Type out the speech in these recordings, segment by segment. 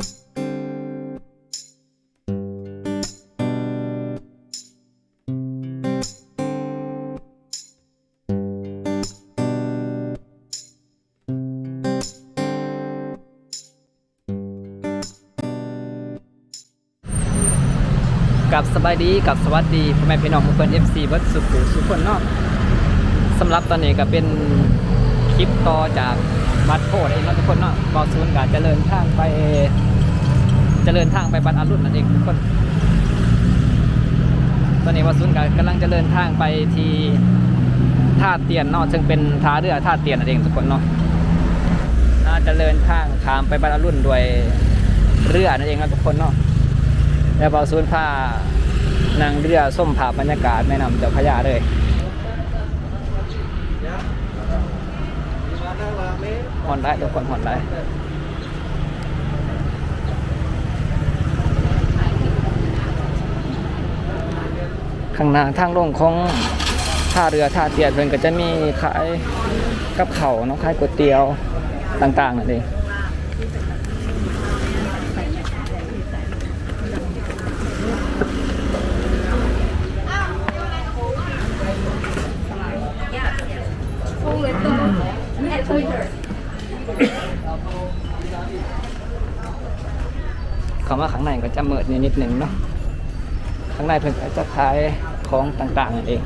กับสบายดีกับสวัสดีพ่อแม่พี่น้องทุกคน FC เบิร์ดสุขุสุขคนนาะสำหรับตอนนี้ก็เป็นคลิปต่อจากบัตรโพดเองนะทุกคนเนาะบอศูนการเจริญทางไป จะเจริญทางไปบัตรอารุณนั่นเองทุกคน ตอนนี้บอศูนกำลังจะเจริญทางไปที่ท่าเตียนเนาะซึ่งเป็นท่าเรือท่าเตียนนั่นเองทุกคนเนาะน่าจะเดินทางข้ามไปบัตรอารุณด้วยเรือนั่นเองนะทุกคนเนาะแล้วเบาซูนผ้านางเรือส้มผาบรรยากาศแม่น้ำเจ้าพระยาเลยหอนได้ทุกคนหอนได้ ข้างหน้าทางลงของท่าเรือท่าเตียเพิ่นก็จะมีขายกับเขาเนาะขายก๋วยเตี๋ยวต่างๆนั่นเองคำว่าข้างในก็จะเมิดนิดหนึ่งเนาะ ข้างในเพิ่นจะขายของต่างๆเอง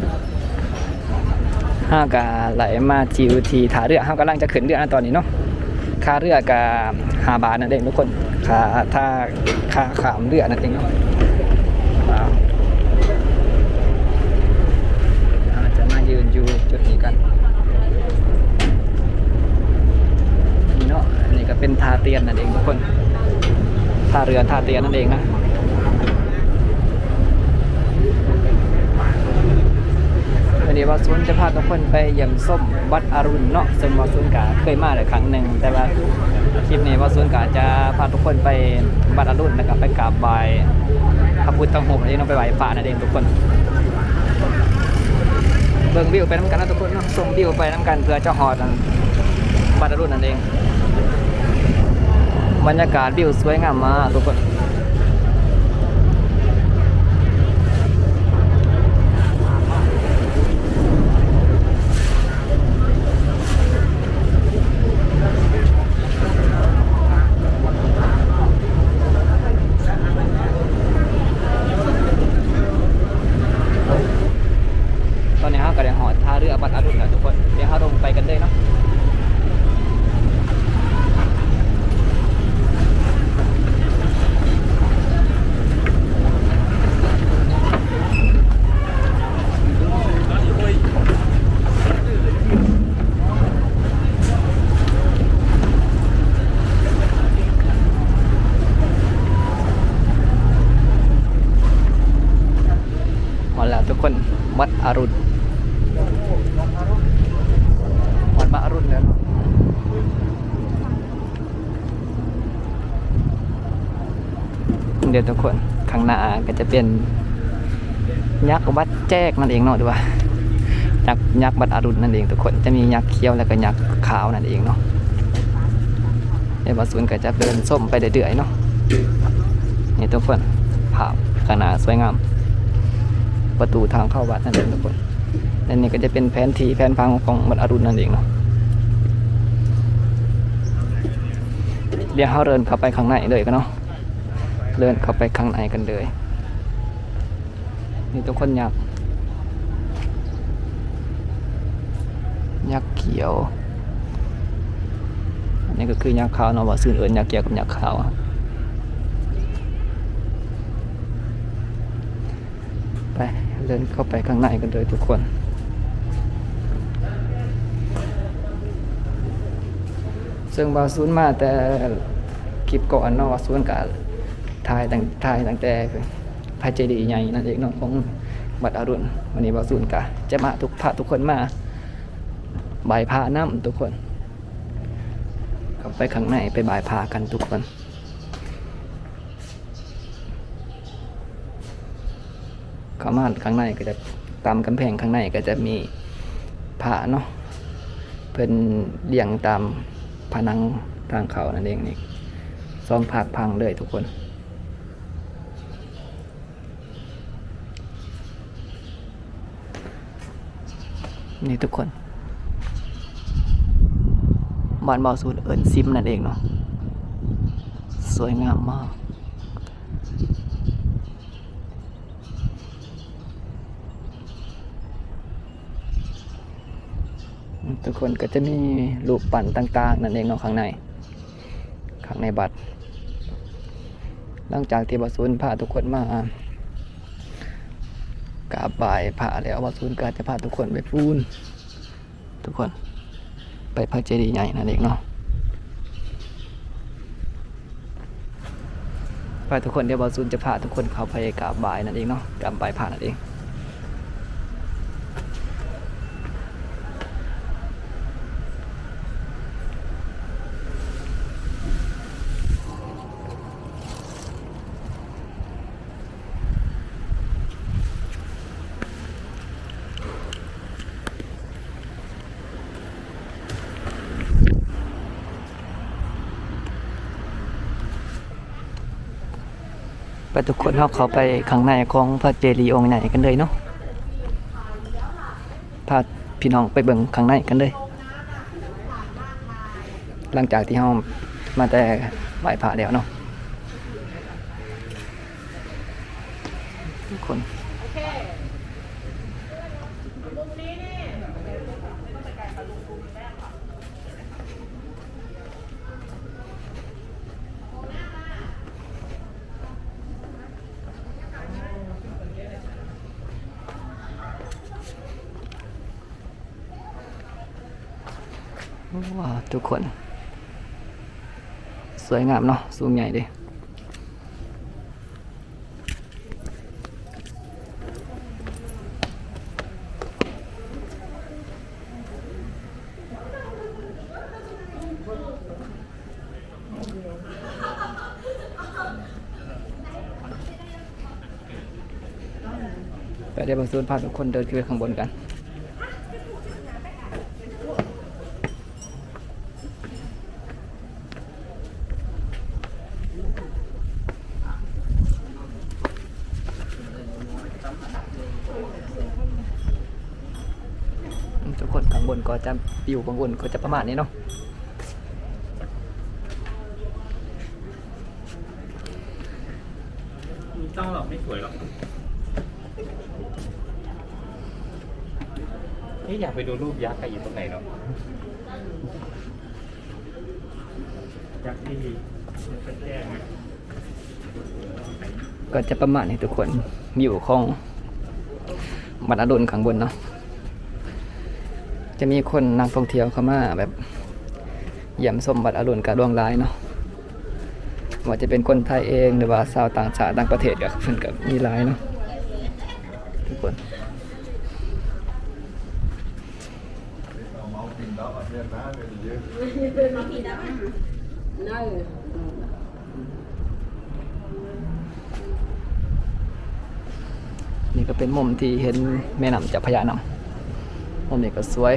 ห้ากาไหลมาจิวทีท่าเรือห้ากำลังจะขึ้นเรือนะตอนนี้เนาะค่าเรือกับหาบาทนั่นเองทุกคนค่าถ้าค่าขามเรือนั่นเองเนาะว้าวเราจะมายืนอยู่จุดนี้กันนี่เนาะอันนี้ก็เป็นท่าเตียนนั่นเองทุกคนท่าเรือท่าเตียนนั่นเองนะ ว่าซุนจะพาทุกคนไปเยี่ยมส้มวัดอรุณเนาะซึ่งว่าซุนกาเคยมาหลายครั้งหนึ่งแต่ว่าคลิปนี้ว่าซุนกาจะพาทุกคนไปวัดอรุณนะครับไปกราบไหว้พระพุทธรูปนี่เนาะไปไหว้พระนั่นเองทุกคน เบิ่งวิวไปน้ำกันนะทุกคนเนาะชมวิวไปน้ำกันเพื่อเจ้าหอดอันวัดอรุณนั่นเอง บรรยากาศวิวสวยงามมากทุกคนนี้เราก็ได้หอดท่าเรือบัดอรุณแล้วทุกคน เดี๋ยวเราลงไปกันเลยเนาะ มาแล้วทุกคนวัดอรุณวัดมาอรุณแล้วเนาะ เดี๋ยวทุกคนข้างหน้าก็จะเป็นยักษ์วัดแจ้กนั่นเองเนาะดูว่ายักษ์ยักษ์วัดอรุณนั่นเองทุกคนจะมียักษ์เขียวแล้วก็ยักษ์ขาวนั่นเองเนาะเดี๋ยวบาสุนก็จะเดินส้มไปเรื่อยๆเนาะนี่ทุกคนภาพขนาดสวยงาม ประตูทางเข้าวัดนั่นเองทุกคนและนี่ก็จะเป็นแผนที่แผนพังของวัดอรุณนั่นเองเนาะเดี๋ยวเราเดินเข้าไปข้างในเลยกันเนาะ เดินเข้าไปข้างในกันเลย นี่ทุกคนยักษ์ยักษ์เขียว อันนี้ก็คือยักษ์ขาวเนาะว่าซื่อเอิญยักษ์เขียวกับยักษ์ขาวไปเดินเข้าไปข้างในกันเลยทุกคนซึ่งบาซูนมาแต่คลิปก่อนเนาะบาซูนกับ ถ่ายตั้งถ่ายตั้งแต่พระเจดีย์ใหญ่นั่นเองเนาะของบัดอรุณวันนี้บาซูนกะจะมาทุกพระทุกคนมาบายพาน้ำทุกคนเข้าไปข้างในไปบายพากันทุกคนเข้ามาข้างในก็จะตามกำแพงข้างในก็จะมีผาเนาะเพิ่นเลี้ยงตามผนังทางเขานั่นเองนี่สสองภาคพังเลยทุกคน นี่ทุกคนบ้านบ่อสูตรเอิญซิมนั่นเองเนาะสวยงามมากทุกคนก็จะมีรูปปั่นต่างๆ นั่นเองเนาะข้างใน ข้างในบัตร หลังจากที่บาซูนพาทุกคนมา กาบบ่ายผ่าแล้วบาซูนก็จะพาทุกคนไปฟูนทุกคน ไปพระเจดีย์ใหญ่นั่นเองเนาะไปทุกคนเดี๋ยวบาซูนจะพาทุกคนเข้าไปกราบบายนั่นเองเนาะกราบบายผ่านนั่นเอง ทุกคนเราเขาไปข้างในของพระเจดีย์องค์ใหญ่กันเลยเนาะพาพี่น้องไปเบิ่งข้างในกันเลย หลังจากที่เรามาแต่ไหว้พระแล้วเนาะทุกคน ว้าทุกคน สวยงามเนาะสูงใหญ่ดิไปเดี๋ยวบางส่วนพาทุกคนเดินขึ้นไปข้างบนกัน ทุกคนข้างบน ก็จะอยู่ข้างบนก็จะประมาณนี้เนาะไม่ต้องหรอกไม่สวยหรอกนี่อยากไปดูรูปยักษ์อะอยู่ตรงไหนเนาะยักษ์ที่เป็นแจ้งอะก็จะประมาณนี้ทุกคนอยู่ของบัตรอดุลข้างบนเนาะ จะมีคนนักท่องเที่ยวเข้ามาแบบเยี่ยมชมบัตรอรุณกับดวงร้ายเนาะว่าจะเป็นคนไทยเองหรือว่าชาวต่างชาติต่างประเทศกับเพิ่นกับมีหลายเนาะทุกคนนี่ก็เป็นมุมที่เห็นแม่น้ำจ้าพระยาน้ำ มุมนี้ก็สวย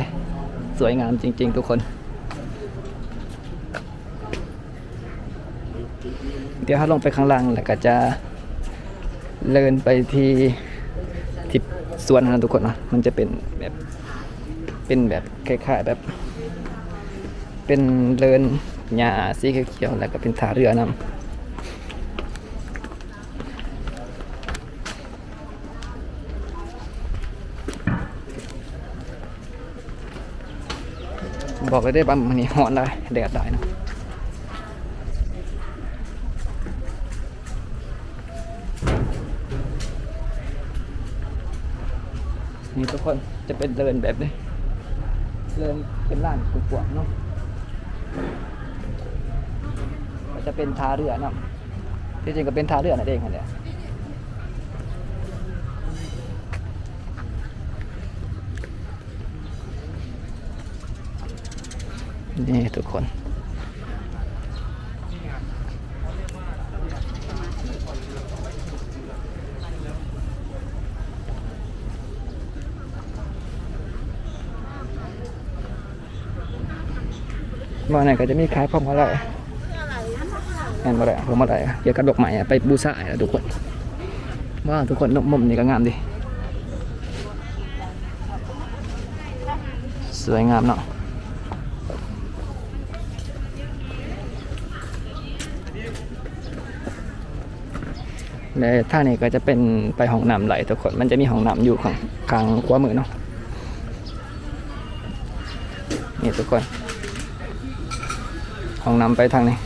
สวยงามจริง ๆ ทุกคน เดี๋ยวถ้าลงไปข้างล่างแล้วก็จะเลินไปที่ที่สวนนะทุกคนเนาะมันจะเป็นแบบเป็นแบบคล้ายๆแบบ เป็นเลินหญ้าสีเขียวๆแล้วก็เป็นท่าเรือนำ บอกเลยได้บ้ามันนี้หอนได้แดดได้นะนี่ทุกคนจะเป็นเดินแบบนี้เดินเป็นร้านกว้างๆเนาะก็จะเป็นท่าเรือเนาะที่จริงก็เป็นท่าเรือนั่นเองนั่นแหละ นี่ทุกคน มาไหนก็จะมีขายพร้อมอะไรแม่นบ่ได้เพิ่มบ่ได้เกี่ยวกับดอกไม้ไปบูชาแล้วทุกคนว้าทุกคนนกมุมนี่ก็งามดิสวยงามเนาะ และท่านี้ก็จะเป็นไปห้องน้ำไหลทุกคนมันจะมีห้องน้ำอยู่ข้างกลางขวามือเนาะนี่ทุกคนห้องน้ำไปทางนี้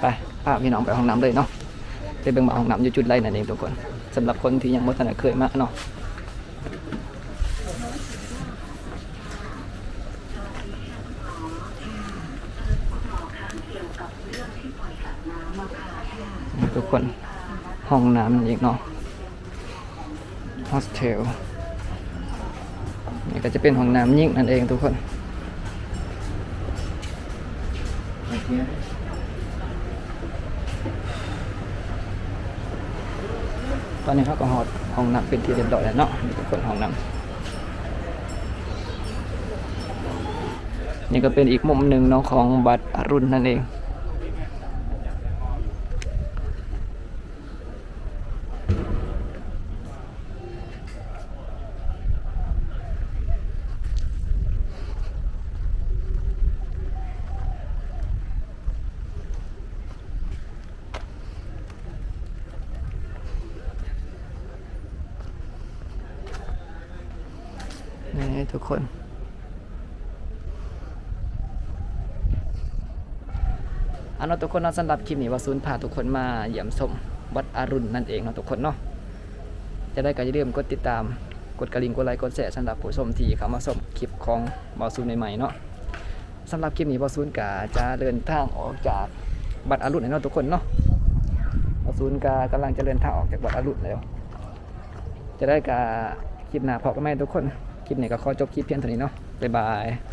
ไปพาพี่น้องไปห้องน้ำเลยเนาะไปเบิ่งว่าห้องน้ำอยู่จุดไรนั่นเองทุกคนสำหรับคนที่ยังไม่ทันได้เคยมากเนาะ ทุกคน ห้องน้ำนั่เนาะโฮสเทลนี่ก็จะเป็นห้องน้ำยิ่งนั่นเองทุกคนตอนนี้เขาก็หอดห้องน้ำเป็นที่เรียบร้อยแล้วเนาะทุกคนห้องน้ำนี่ก็เป็นอีกมุมหนึ่งเนาะของบัตรอรุณนั่นเอง คน อันนั้นทุกคนนะสำหรับคลิปนี้ว่าศูนย์พาทุกคนมาเยี่ยมชมวัดอรุณนั่นเองเนาะทุกคนเนาะจะได้ก็อย่าลืมกดติดตามกดกระลิ่งกดไลค์กดแชร์สำหรับผู้ชมที่เข้ามาชมคลิปของบอศูนใหม่ๆเนาะสำหรับคลิปนี้บอศูนกาจะเดินทางออกจากวัดอรุณเนาะทุกคนเนาะบอศูนกากำลังจะเดินทางออกจากวัดอรุณแล้ว จะได้กาคลิปหน้าพอกันไหมทุกคน คลิปนี้ก็ขอจบคลิปเพียงเท่านี้เนาะบ๊ายบาย